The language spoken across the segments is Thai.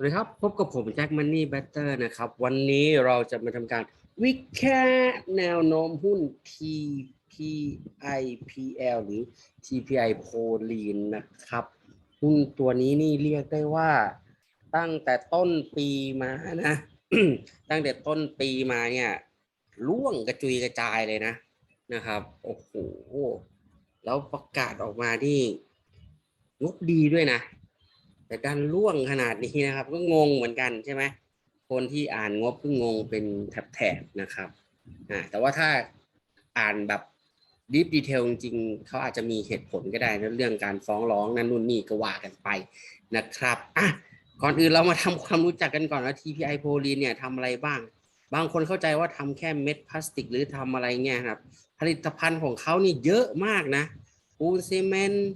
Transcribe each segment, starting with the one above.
สวัสดีครับ พบกับผมแจ็คมันนี่แบตเตอร์นะครับ วันนี้เราจะมาทำการวิแค่แนวโน้มหุ้น TPIPL หรือ TPI โพลีนนะครับ หุ้นตัวนี้นี่เรียกได้ว่า ตั้งแต่ต้นปีมานะ ตั้งแต่ต้นปีมาเนี่ยร่วงกระจุยกระจายเลยนะนะครับ โอ้โห แล้วประกาศออกมาที่งบดีด้วยนะ แต่การล่วงขนาดนี้นะครับ ก็งงเหมือนกันใช่ไหมคนที่อ่านงบก็งงเป็นแถบๆนะครับอ่าแต่ว่าถ้าอ่านแบบดีฟดีเทลจริงๆเขาอาจจะมีเหตุผลก็ได้นะเรื่องการฟ้องร้องนั่นนู่นนี่ก็ว่ากันไปนะครับอะก่อนอื่นเรามาทำความรู้จักกันก่อนว่า TPI โพลีนเนี่ยทำอะไรบ้าง บางคนเข้าใจว่าทำแค่เม็ดพลาสติกหรือทำอะไรเงี้ยครับ ผลิตภัณฑ์ของเขานี่เยอะมากนะปูนซีเมนต์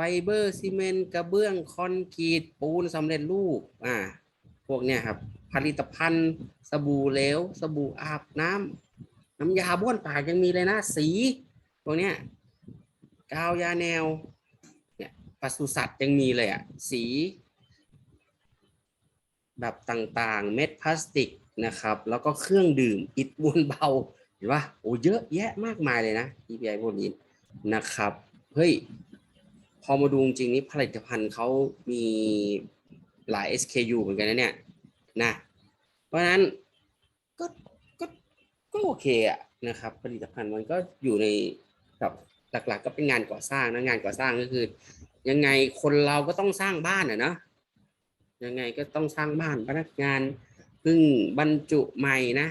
ไฟเบอร์ซีเมนต์กระเบื้องคอนกรีตปูนสำเร็จรูปอ่าพวกเนี้ยครับผลิตภัณฑ์ สบู่เหลว สบู่อาบน้ำน้ำยาบ้วนปากยังมีเลยนะสี พวกเนี้ยกาวยาแนวเนี่ยปศุสัตว์ยังมีเลยอะสี แบบต่างๆ เม็ดพลาสติกนะครับ แล้วก็เครื่องดื่มอิฐมวลเบาเห็นปะโอ้เยอะแยะมากมายเลยนะ EPI พวกนี้นะครับ เฮ้ย อมาดูจริงนี้ผลิตภัณฑ์เขามีหลาย SKU เหมือนกันนะเนี่ยนะเพราะนั้นก็ก็ก็โอเคอะนะครับ ผลิตภัณฑ์มันก็อยู่ในแบบหลักๆ ก็เป็นงานก่อสร้างนะงานก่อสร้างก็คือ ยังไงคนเราก็ต้องสร้างบ้านอะนะยังไงก็ต้องสร้างบ้านพนักงานเพิ่งบรรจุใหม่นะ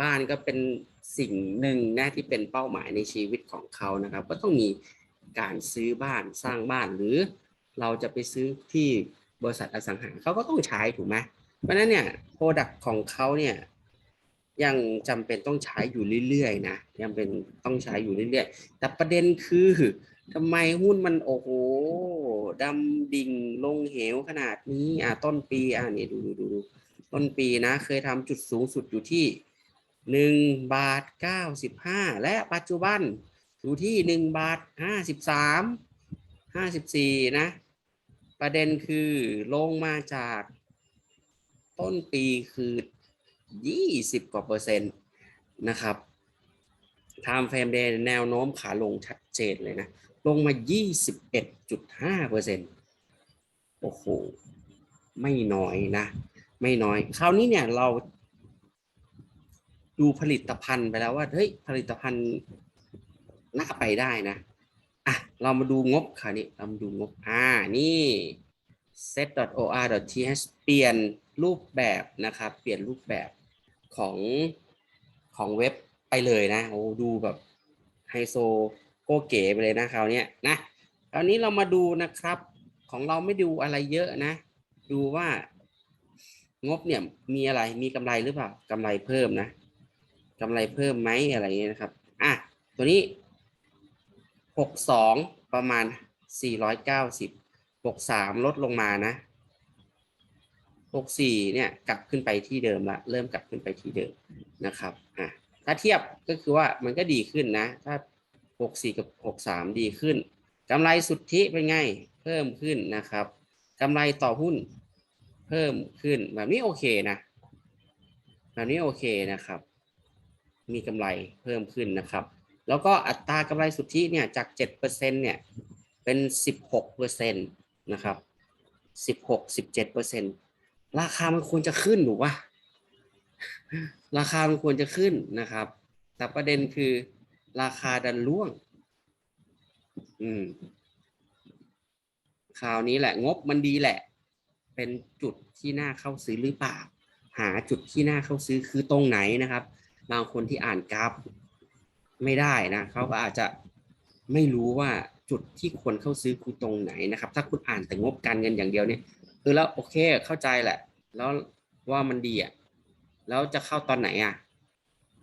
บ้านก็เป็นสิ่งหนึ่งนะที่เป็นเป้าหมายในชีวิตของเขานะครับ ก็ต้องมี การซื้อบ้านสร้างบ้านหรือเราจะไปซื้อที่บริษัทอสังหาเขาก็ต้องใช้ถูกไหมเพราะฉะนั้นเนี่ยโปรดักของเขาเนี่ยยังจำเป็นต้องใช้อยู่เรื่อยๆนะยังเป็นต้องใช้อยู่เรื่อยๆ แต่ประเด็นคือทำไมหุ้นมันโอ้โหดำดิ่งลงเหวขนาดนี้อะต้นปีอะนี่ดูดูดูดูต้นปีนะ เคยทำจุดสูงสุดอยู่ที่หนึ่งบาทเก้าสิบห้าและปัจจุบัน อยู่ที่หนึ่งบาทห้าสิบสามห้าสิบสี่นะ ประเด็นคือลงมาจากต้นปีคือยี่สิบกว่าเปอร์เซ็นต์นะครับ Time Frame Day แนวโน้มขาลงชัดเจนเลยนะ ลงมา 21.5เปอร์เซ็นต์โอ้โห ไม่น้อยนะ ไม่น้อย คราวนี้เนี่ยเรา ดูผลิตภัณฑ์ไปแล้วว่า เฮ้ย ผลิตภัณฑ์ น่าไปได้นะอะเรามาดูงบค่ะนี่เรามาดูงบอ่านี่ set.or.th เปลี่ยนรูปแบบนะครับเปลี่ยนรูปแบบของของเว็บไปเลยนะโอ้ดูแบบไฮโซโกเก๋ไปเลยนะคราวนี้นะคราวนี้เรามาดูนะครับของเราไม่ดูอะไรเยอะนะ ดูว่างบเนี่ยมีอะไรมีกำไรหรือเปล่ากำไรเพิ่มนะกำไรเพิ่มไหมอะไรเงี้ยนะครับอะตัวนี้ หกสองประมาณสี่ร้อยเก้าสิบหกสามลดลงมานะหกสี่เนี่ยกลับขึ้นไปที่เดิมละเริ่มกลับขึ้นไปที่เดิมนะครับอะถ้าเทียบก็คือว่ามันก็ดีขึ้นนะ ถ้าหกสี่กับหกสามดีขึ้นกำไรสุทธิเป็นไงเพิ่มขึ้นนะครับกำไรต่อหุ้นเพิ่มขึ้นแบบนี้โอเคนะแบบนี้โอเคนะครับ มีกำไรเพิ่มขึ้นนะครับ แล้วก็อัตรากำไรสุทธิเนี่ยจาก 7%เนี่ยเป็น 16%นะครับ 16 17%ราคามันควรจะขึ้นหรือวะราคามันควรจะขึ้นนะครับ แต่ประเด็นคือราคาดันร่วง อืมคราวนี้แหละงบมันดีแหละ เป็นจุดที่น่าเข้าซื้อหรือเปล่า หาจุดที่น่าเข้าซื้อคือตรงไหนนะครับ บางคนที่อ่านกราฟ ไม่ได้นะเขาก็อาจจะไม่รู้ว่าจุดที่ควรเข้าซื้อคือตรงไหนนะครับ ถ้าคุณอ่านแต่งบการเงินอย่างเดียวเนี่ยคือแล้วโอเคเข้าใจแหละ แล้วว่ามันดีอะแล้วจะเข้าตอนไหนอะ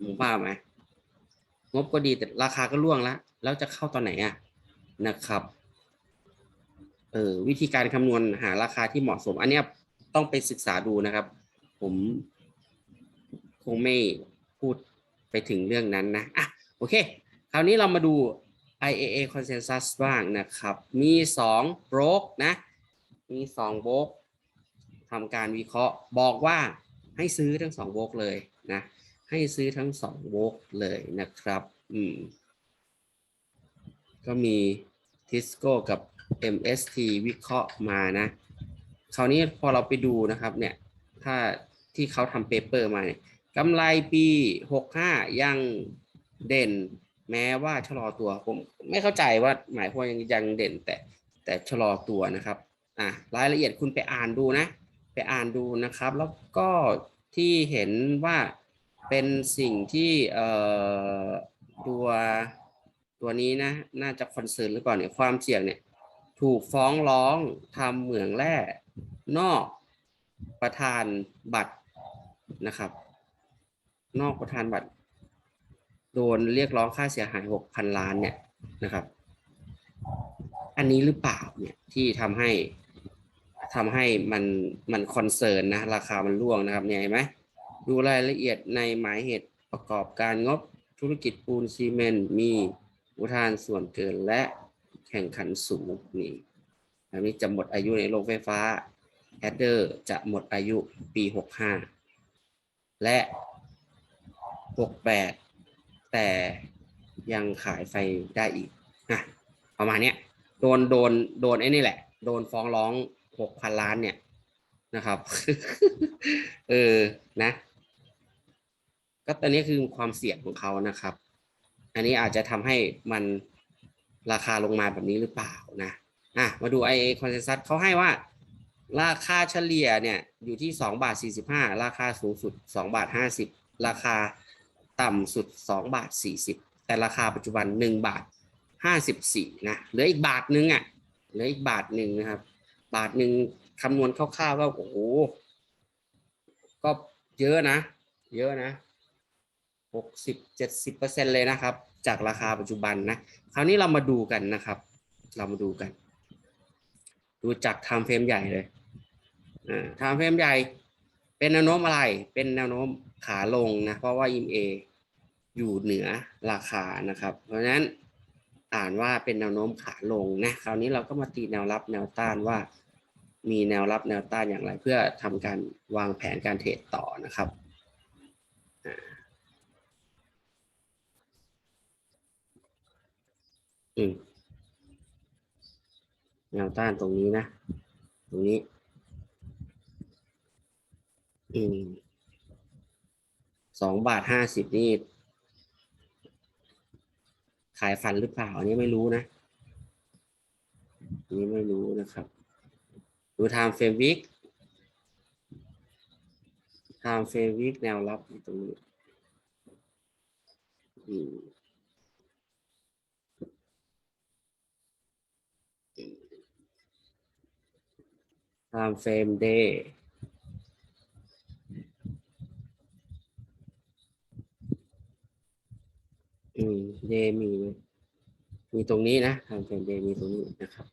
หมูบ้าไหมงบก็ดีแต่ราคาก็ร่วงแล้วแล้วจะเข้าตอนไหนอะนะครับเออวิธีการคำนวณหาราคาที่เหมาะสม อันนี้ต้องไปศึกษาดูนะครับ ผมคงไม่พูดไปถึงเรื่องนั้นนะอะ โอเค คราวนี้เรามาดู IAA consensus บ้างนะครับ มี2 b r o k นะ มี2 b r o k ทำการวิเคราะห์บอกว่าให้ซื้อทั้งสองโวกเลยนะ ให้ซื้อทั้งสองโวกเลยนะครับ อืม ก็มีทิสโก้กับ MST วิเคราะห์มานะ คราวนี้พอเราไปดูนะครับเนี่ย ถ้าที่เขาทำเปเปอร์มาเนี่ยกำไรปี 65 ยัง เด่น แม้ว่าชะลอตัวผมไม่เข้าใจว่าหมายความยังยังเด่นแต่แต่ชะลอตัวนะครับอะรายละเอียดคุณไปอ่านดูนะ ไปอ่านดูนะครับ แล้วก็ที่เห็นว่าเป็นสิ่งที่เอ่อตัวตัวนี้นะน่าจะคอนเซิร์นหรือเปล่าเนี่ยความเสี่ยงเนี่ยถูกฟ้องร้องทำเหมืองแร่นอกประธานบัตรนะครับ นอกประธานบัตร โดนเรียกร้องค่าเสียหายหกพันล้านเนี่ยนะครับ อันนี้หรือเปล่าเนี่ยที่ทำให้ทำให้มันมันคอนเซิร์นนะราคามันร่วงนะครับเนี่ยเห็นไหมดูรายละเอียดในหมายเหตุประกอบการงบธุรกิจปูนซีเมนต์มีอุทานส่วนเกินและแข่งขันสูงนี่อันนี้จะหมดอายุในโรงไฟฟ้าแอดเดอร์จะหมดอายุปี 65 และ 68 แต่ยังขายไฟได้อีกนะประมาณเนี้ยโดนโดนโดนไอ้นี่แหละ โดนฟ้องร้อง6,000ล้านเนี่ยนะครับ เออนะก็ตอนนี้คือความเสี่ยงของเขานะครับ อันนี้อาจจะทำให้มันราคาลงมาแบบนี้หรือเปล่านะอะมาดู IA Consensus เขาให้ว่า ราคาเฉลี่ยเนี่ยอยู่ที่2บาท45 ราคาสูงสุด2บาท50 ราคา ต่ำสุด 2 บาท 40 แต่ราคาปัจจุบัน 1 บาท 54 นะเหลืออีกบาทนึงอะเหลืออีกบาทหนึ่งนะครับ บาทหนึ่งคำนวณคร่าวๆก็โอ้โหก็เยอะนะ เยอะนะหกสิบเจ็ดสิบเปอร์เซ็นเลยนะครับ จากราคาปัจจุบันนะ คราวนี้เรามาดูกันนะครับ เรามาดูกัน ดูจากไทม์เฟรมใหญ่เลยอ่าไทม์เฟรมใหญ่ เป็นแนวโน้มอะไร เป็นแนวโน้มขาลงนะ เพราะว่า EMA อยู่เหนือราคานะครับ เพราะฉะนั้นอ่านว่าเป็นแนวโน้มขาลงนะคราวนี้เราก็มาตีแนวรับแนวต้านว่า มีแนวรับแนวต้านอย่างไร เพื่อทำการวางแผนการเทรดต่อนะครับอ่าอืมแนวต้านตรงนี้นะ ตรงนี้ อืมสองบาทห้าสิบนี่ ขายฟันหรือเปล่า อันนี้ไม่รู้นะอันนี้ไม่รู้นะครับ ดู time frame week time frame week แนวรับตรงนี้อืม time frame day อืม day มีไหมมีตรงนี้นะ time frame day มีตรงนี้นะครับ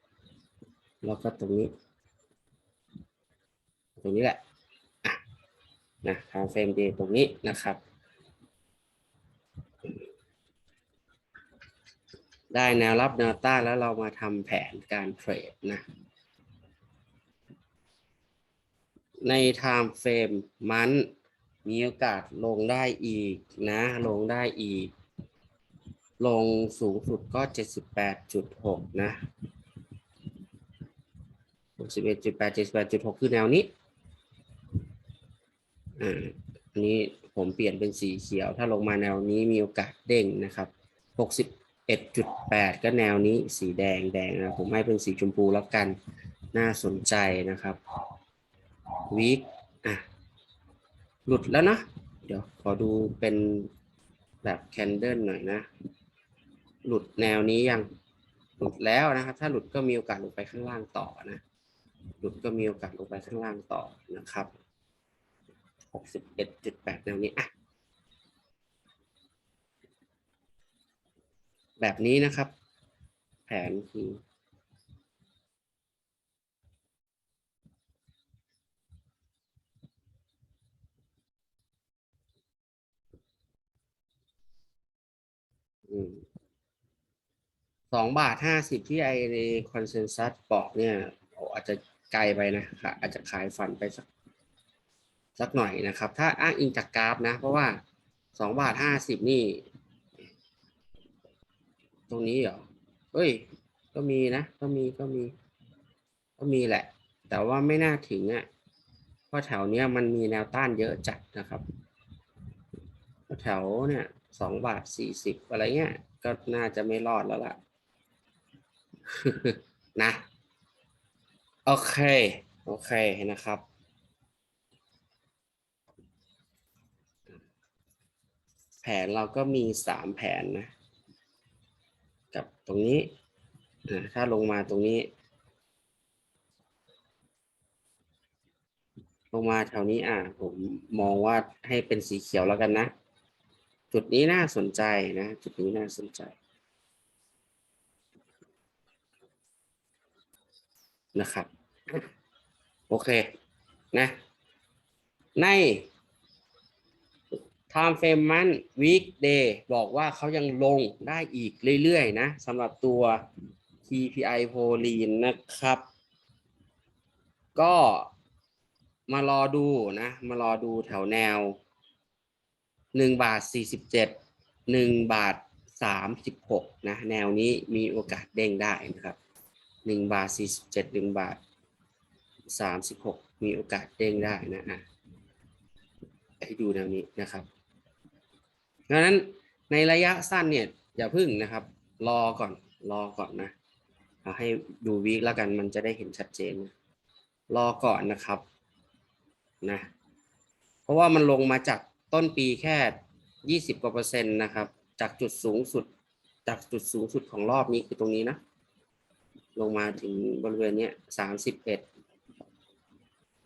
แล้วก็ตรงนี้ ตรงนี้แหละอะนะ time frame day ตรงนี้นะครับ ได้แนวรับแนวต้านแล้วเรามาทำแผนการเทรดนะ ใน time frame มันมีโอกาสลงได้อีกนะ ลงได้อีก ลงสูงสุดก็ 78.6 นะ 61.8 78.6 คือแนวนี้อ่าอันนี้ผมเปลี่ยนเป็นสีเขียว ถ้าลงมาแนวนี้มีโอกาสเด้งนะครับ 61.8 ก็แนวนี้สีแดงแดงนะผมให้เป็นสีชมพูแล้วกันน่าสนใจนะครับวีคอะหลุดแล้วนะ เดี๋ยวขอดูเป็นแบบแคนเดิลหน่อยนะ หลุดแนวนี้ยังหลุดแล้วนะครับ ถ้าหลุดก็มีโอกาสลงไปข้างล่างต่อนะ หลุดก็มีโอกาสลงไปข้างล่างต่อนะครับ61.8แนวนี้อะแบบนี้นะครับ แผนคืออืม สองบาทห้าสิบที่ไอในคอนเซนแซสบอกเนี่ยโอ้อาจจะไกลไปนะคะอาจจะขายฝันไปสักสักหน่อยนะครับ ถ้าอ้างอิงจากกราฟนะ เพราะว่าสองบาทห้าสิบนี่ ตรงนี้เหรอเอ้ย ก็มีนะ ก็มีก็มี ก็มีแหละ แต่ว่าไม่น่าถึงอะ่ะเพราะแถวเนี้ยมันมีแนวต้านเยอะจัดนะครับแถวเนี่ยสองบาทสี่สิบอะไรเงี้ยก็น่าจะไม่รอดแล้วล่ะ นะ โอเค โอเคนะครับ แผนเราก็มีสามแผนนะ กับตรงนี้ ถ้าลงมาตรงนี้ ลงมาแถวนี้อะ ผมมองว่าให้เป็นสีเขียวแล้วกันนะ จุดนี้น่าสนใจนะ จุดนี้น่าสนใจ นะครับ โอเคนะใน time frame มัน weekday บอกว่าเขายังลงได้อีกเรื่อยๆนะสำหรับตัว TPI โพลีนนะครับ ก็มารอดูนะ มารอดูแถวแนวหนึ่งบาทสี่สิบเจ็ดหนึ่งบาทสามสิบหกนะ แนวนี้มีโอกาสเด้งได้นะครับ หนึ่งบาทสี่สิบเจ็ดหนึ่งบาทสามสิบหกมีโอกาสเด้งได้นะอะให้ดูแนวนี้นะครับดังนั้นในระยะสั้นเนี่ยอย่าพึ่งนะครับ รอก่อนรอก่อนนะเอาให้ดูวีคแล้วกันมันจะได้เห็นชัดเจนนะรอก่อนนะครับนะเพราะว่ามันลงมาจากต้นปีแค่ยี่สิบกว่าเปอร์เซ็นต์นะครับ จากจุดสูงสุด จากจุดสูงสุดของรอบนี้คือตรงนี้นะ ลงมาถึงบริเวณเนี้ยสามสิบเอ็ด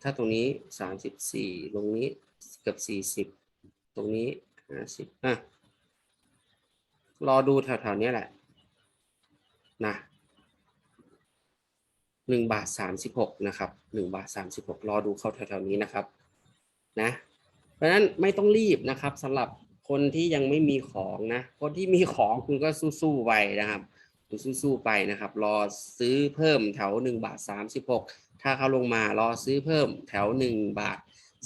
ถ้าตรงนี้สามสิบสี่ตรงนี้เกือบสี่สิบตรงนี้ห้าสิบอะรอดูแถวๆนี้แหละนะหนึ่งบาทสามสิบหกนะครับหนึ่งบาทสามสิบหกรอดูเข้าแถวๆนี้นะครับนะเพราะฉะนั้นไม่ต้องรีบนะครับสำหรับคนที่ยังไม่มีของนะ คนที่มีของคุณก็สู้ๆไปนะครับ สู้ๆไปนะครับ รอซื้อเพิ่มแถวหนึ่งบาทสามสิบหกถ้าเขาลงมารอซื้อเพิ่มแถวหนึ่งบาท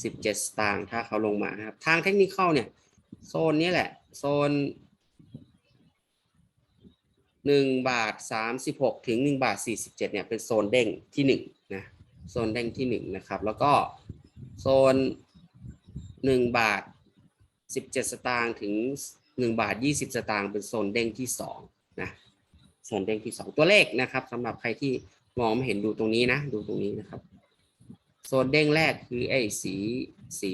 สิบเจ็ดสตางค์ถ้าเขาลงมานะครับ ทางเทคนิคเข้าเนี่ย โซนนี้แหละ โซนหนึ่งบาทสามสิบหกถึงหนึ่งบาทสี่สิบเจ็ดเนี่ย เป็นโซนเด้งที่หนึ่งนะโซนเด้งที่หนึ่งนะครับ แล้วก็โซนหนึ่งบาทสิบเจ็ดสตางค์ถึงหนึ่งบาทยี่สิบสตางค์เป็นโซนเด้งที่สองนะ โซนเด้งที่สองตัวเลขนะครับสำหรับใครที่มองไม่เห็นดูตรงนี้นะ ดูตรงนี้นะครับ โซนเด้งแรกคือไอ้สีสี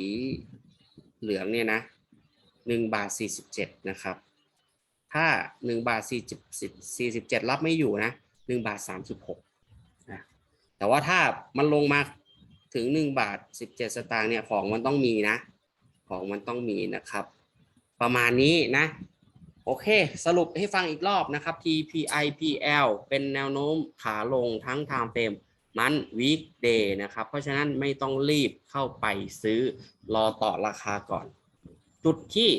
เหลืองเนี่ยนะหนึ่งบาทสี่สิบเจ็ดนะครับ ถ้าหนึ่งบาทสี่สิบสี่สิบเจ็ดรับไม่อยู่นะหนึ่งบาทสามสิบหกนะแต่ว่าถ้ามันลงมาถึงหนึ่งบาทสิบเจ็ดสตางค์เนี่ยของมันต้องมีนะ ของมันต้องมีนะครับ ประมาณนี้นะ โอเค สรุปให้ฟังอีกรอบนะครับ TPIPL เป็นแนวโน้มขาลงทั้ง time frame มัน weekday นะครับ เพราะฉะนั้นไม่ต้องรีบเข้าไปซื้อรอต่อราคาก่อน จุดที่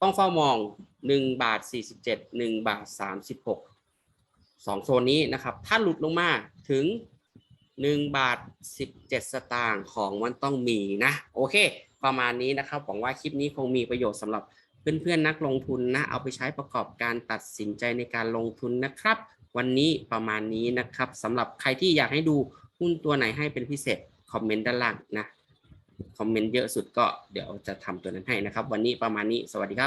ต้องเฝ้ามอง 1 บาท 47 1 บาท 36สองโซนนี้นะครับ ถ้าหลุดลงมาถึง 1 บาท 17 สตางค์ของมันต้องมีนะ โอเค ประมาณนี้นะครับหวังว่าคลิปนี้คงมีประโยชน์สำหรับ เพื่อนๆนักลงทุนนะเอาไปใช้ประกอบการตัดสินใจในการลงทุนนะครับ วันนี้ประมาณนี้นะครับสำหรับใครที่อยากให้ดูหุ้นตัวไหนให้เป็นพิเศษคอมเมนต์ด้านล่างนะคอมเมนต์เยอะสุดก็เดี๋ยวจะทำตัวนั้นให้นะครับ วันนี้ประมาณนี้สวัสดีครับ